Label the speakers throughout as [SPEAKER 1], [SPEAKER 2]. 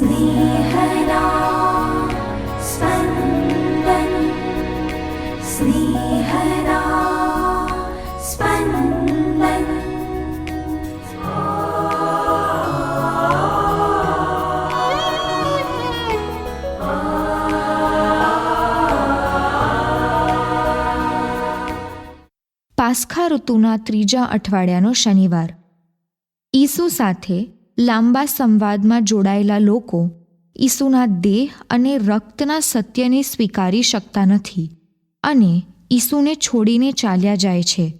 [SPEAKER 1] स्नेहदा स्पन्दन् स्नेहदा स्पन्दन्
[SPEAKER 2] પાસ્ખા ઋતુના ત્રીજા અઠવાડિયાનો શનિવાર ઈસુ સાથે લાંબા સંવાદમાં જોડાયેલા લોકો ઈસુના દેહ અને રક્તના સત્યને સ્વીકારી શકતા નથી અને ઈસુને છોડીને ચાલ્યા જાય છે.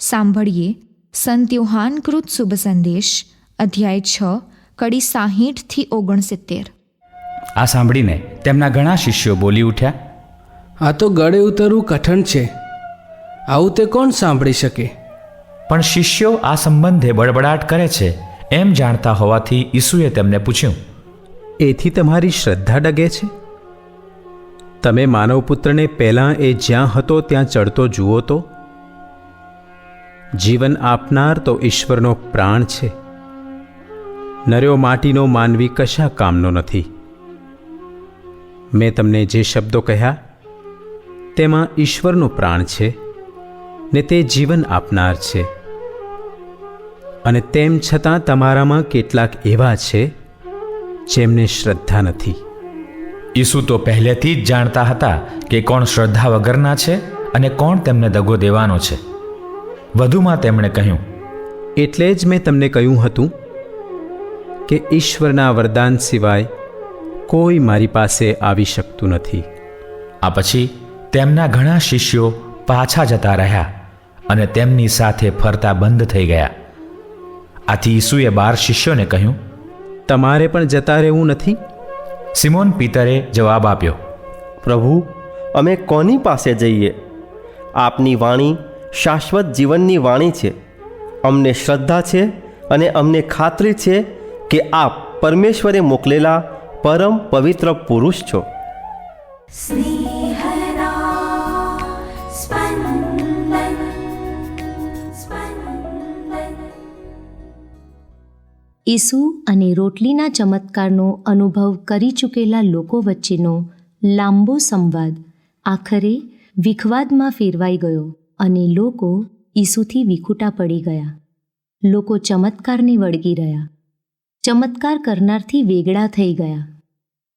[SPEAKER 2] સાંભળીએ સંત યોહાનકૃત શુભ સંદેશ અધ્યાય છ કડી સાહીઠથી ઓગણસિત્તેર.
[SPEAKER 3] આ સાંભળીને તેમના ઘણા શિષ્યો બોલી ઉઠ્યા
[SPEAKER 4] આ તો ગળે ઉતરવું કઠણ છે. આવું તે કોણ સાંભળી શકે?
[SPEAKER 3] પણ શિષ્યો આ સંબંધે બળબડાટ કરે છે. એમ જાણતા હોવાથી ઈસુએ તેમને પૂછ્યું,
[SPEAKER 5] એથી તમારી શ્રદ્ધા ડગે છે? તમે માનવપુત્રને પહેલાં એ જ્યાં હતો ત્યાં ચડતો જુઓ તો? જીવન આપનાર તો ઈશ્વરનો પ્રાણ છે. નર્યો માટીનો માનવી કશા કામનો નથી. મેં તમને જે શબ્દો કહ્યા, તેમાં ઈશ્વરનો પ્રાણ છે ને તે જીવન આપનાર છે. અને તેમ છતાં તમારામાં કેટલાક એવા છે જેમને શ્રદ્ધા નથી.
[SPEAKER 3] ઈસુ તો પહેલેથી જ જાણતા હતા કે કોણ શ્રદ્ધા વગરના છે અને કોણ તેમને દગો દેવાનો છે. વધુમાં તેમણે કહ્યું
[SPEAKER 5] એટલે જ મેં તમને કહ્યું હતું કે ઈશ્વરના વરદાન સિવાય કોઈ મારી પાસે આવી શકતું નથી.
[SPEAKER 3] આ પછી તેમના ઘણા શિષ્યો પાછા જતા રહ્યા અને તેમની સાથે ફરતા બંધ થઈ ગયા. આથી ઈસુએ બાર શિષ્યોને કહ્યું
[SPEAKER 5] તમારે પણ જતા રહેવું નથી?
[SPEAKER 3] સિમોન પિતરે જવાબ આપ્યો
[SPEAKER 6] પ્રભુ અમે કોની પાસે જઈએ? આપની વાણી શાશ્વત જીવનની વાણી છે. અમને શ્રદ્ધા છે અને અમને ખાતરી છે કે આપ પરમેશ્વરે મોકલેલા પરમ પવિત્ર પુરુષ છો.
[SPEAKER 1] સ્નેહ
[SPEAKER 7] ઈસુ અને રોટલીના ચમત્કારનો અનુભવ કરી ચૂકેલા લોકો વચ્ચેનો લાંબો સંવાદ આખરે વિખવાદમાં ફેરવાઈ ગયો અને લોકો ઈસુથી વિખૂટા પડી ગયા. લોકો ચમત્કારને વળગી રહ્યા. ચમત્કાર કરનારથી વેગળા થઈ ગયા.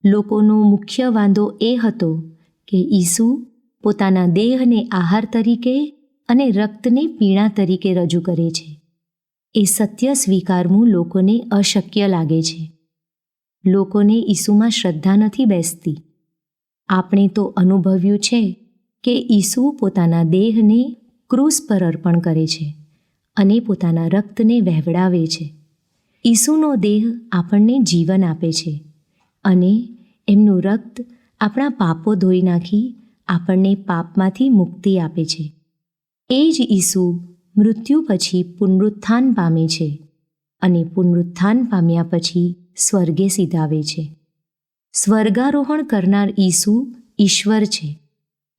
[SPEAKER 7] લોકોનો મુખ્ય વાંધો એ હતો કે ઈસુ પોતાના દેહને આહાર તરીકે અને રક્તને પીણા તરીકે રજૂ કરે છે. એ સત્ય સ્વીકારવું લોકોને અશક્ય લાગે છે. લોકોને ઈસુમાં શ્રદ્ધા નથી બેસતી. આપણે તો અનુભવ્યું છે કે ઈસુ પોતાના દેહને ક્રૂસ પર અર્પણ કરે છે અને પોતાના રક્તને વહેવડાવે છે. ઈસુનો દેહ આપણને જીવન આપે છે અને એમનું રક્ત આપણા પાપો ધોઈ નાખી આપણને પાપમાંથી મુક્તિ આપે છે. એ જ ઈસુ મૃત્યુ પછી પુનરુત્થાન પામે છે અને પુનરુત્થાન પામ્યા પછી સ્વર્ગે સીધાવે છે. સ્વર્ગારોહણ કરનાર ઈસુ ઈશ્વર છે.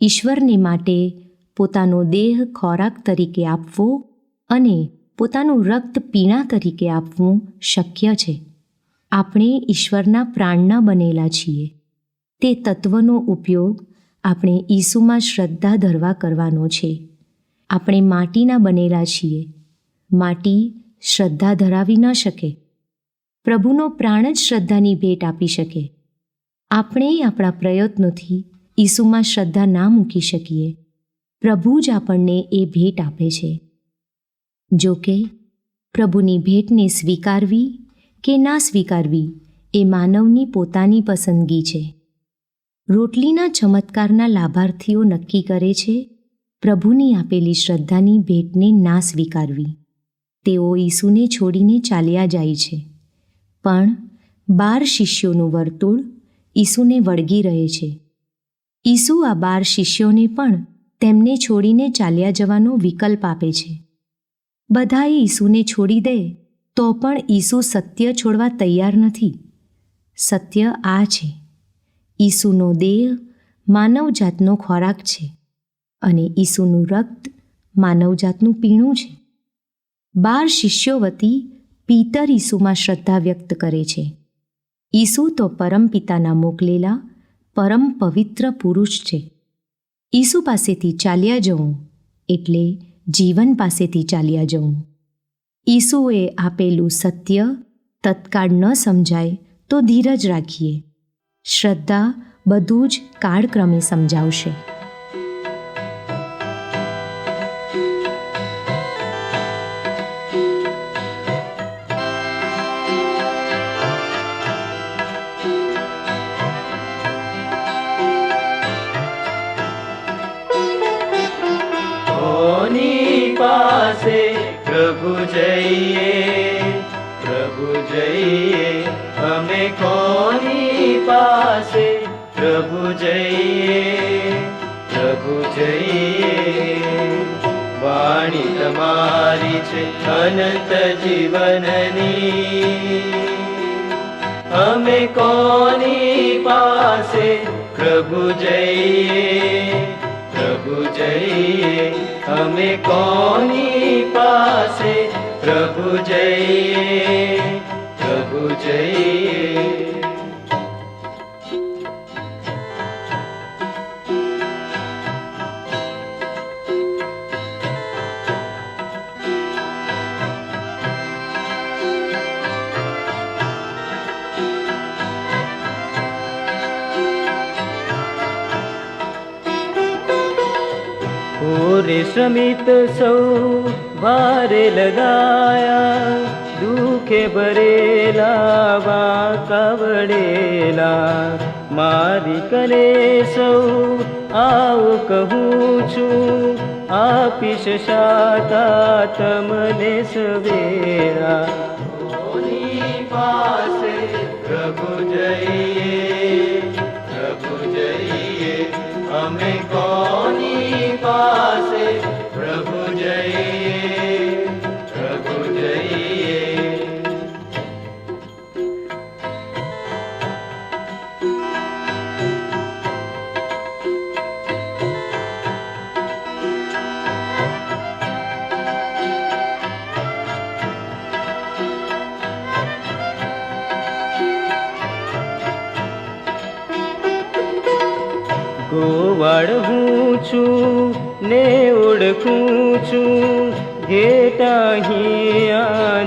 [SPEAKER 7] ઈશ્વરને માટે પોતાનો દેહ ખોરાક તરીકે આપવો અને પોતાનું રક્ત પીણા તરીકે આપવું શક્ય છે. આપણે ઈશ્વરના પ્રાણના બનેલા છીએ. તે તત્વનો ઉપયોગ આપણે ઈસુમાં શ્રદ્ધા ધરવા કરવાનો છે. આપણે માટીના બનેલા છીએ. માટી શ્રદ્ધા ધરાવી ન શકે. પ્રભુનો પ્રાણ જ શ્રદ્ધાની ભેટ આપી શકે. આપણે આપણા પ્રયત્નોથી ઈસુમાં શ્રદ્ધા ના મૂકી શકીએ. પ્રભુ જ આપણને એ ભેટ આપે છે. જો કે, પ્રભુની ભેટને સ્વીકારવી કે ના સ્વીકારવી એ માનવની પોતાની પસંદગી છે. રોટલીના ચમત્કારના લાભાર્થીઓ નક્કી કરે છે પ્રભુની આપેલી શ્રદ્ધાની ભેટને ના સ્વીકારવી. તેઓ ઈસુને છોડીને ચાલ્યા જાય છે. પણ બાર શિષ્યોનું વર્તુળ ઈસુને વળગી રહે છે. ઈસુ આ બાર શિષ્યોને પણ તેમને છોડીને ચાલ્યા જવાનો વિકલ્પ આપે છે. બધાએ ઈસુને છોડી દે તો પણ ઈસુ સત્ય છોડવા તૈયાર નથી. સત્ય આ છે. ઈસુનો દેહ માનવજાતનો ખોરાક છે. અને ઈસુનું રક્ત માનવજાતનું પીણું છે. બાર શિષ્યો વતી પિતર ઈસુમાં શ્રદ્ધા વ્યક્ત કરે છે. ઈસુ તો પરમપિતાના મોકલેલા પરમ પવિત્ર પુરુષ છે. ઈસુ પાસેથી ચાલ્યા જવું એટલે જીવન પાસેથી ચાલ્યા જવું. ઈસુએ આપેલું સત્ય તત્કાળ ન સમજાય તો ધીરજ રાખીએ. શ્રદ્ધા બધું જ કાળક્રમે સમજાવશે.
[SPEAKER 8] પાસે પ્રભુ જઈએ પ્રભુ જઈએ, અમે કોની પાસે પ્રભુ જઈએ પ્રભુ જઈએ. વાણી તમારી છે અનંત જીવનની. અમે કોની પાસે પ્રભુ જઈએ પ્રભુ જઈએ અમે કોની પાસે પ્રભુ જઈએ? પ્રભુ જઈએ. પૂરે શ્રમિત સૌ ભારે લગાયા દુખે ભરેલા વા કવડેલા મારી કરે સૌ આવ કહું છું આપીશ શાતા તમને સવેરા પાસે પ્રભુ જઈએ પાસે પ્રભુ જઈએ પ્રભુ જઈએ ગોવાળ હું છું. ને ઓળખું છું. ઘેટા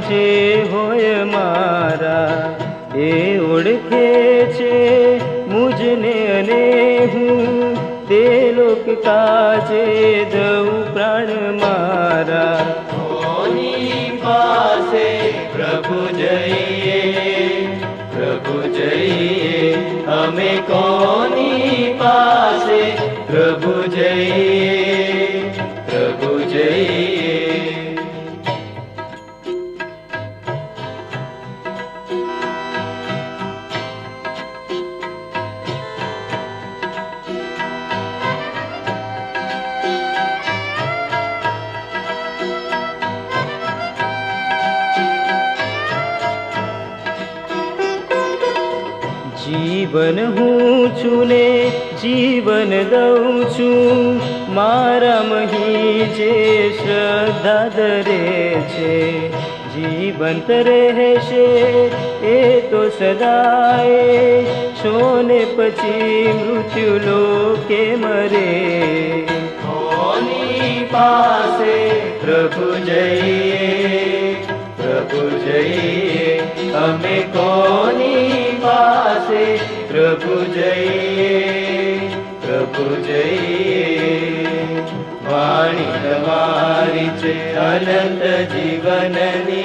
[SPEAKER 8] જે હોય મારા. એ ઓળખે છે મુજને અને હું. તે લોક કાજે દઉં પ્રાણ મારા. પાસે પ્રભુ જઈએ? પ્રભુ જઈએ. અમે કોની પાસે પ્રભુ જઈએ? જીવન હું છું ને જીવન દઉં છું. મારા મહી જે શ્રદ્ધા દરે છે, જીવંત રહેશે એ તો સદાય. સોને પછી મૃત્યુ લોકે મરે પાસે પ્રભુ જઈએ પ્રભુ જઈએ. અમે કોની પાસે પ્રભુ જઈએ પ્રભુ જઈએ. વાણી તમારી છે અનંત જીવનની.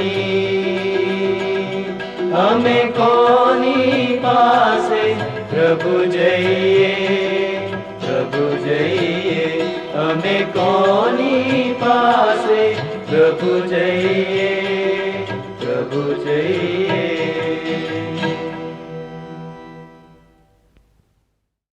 [SPEAKER 8] અમે કોની પાસે પ્રભુ જઈએ પ્રભુ જઈએ. અમે કોની પાસે પ્રભુ જઈએ પ્રભુ જઈએ.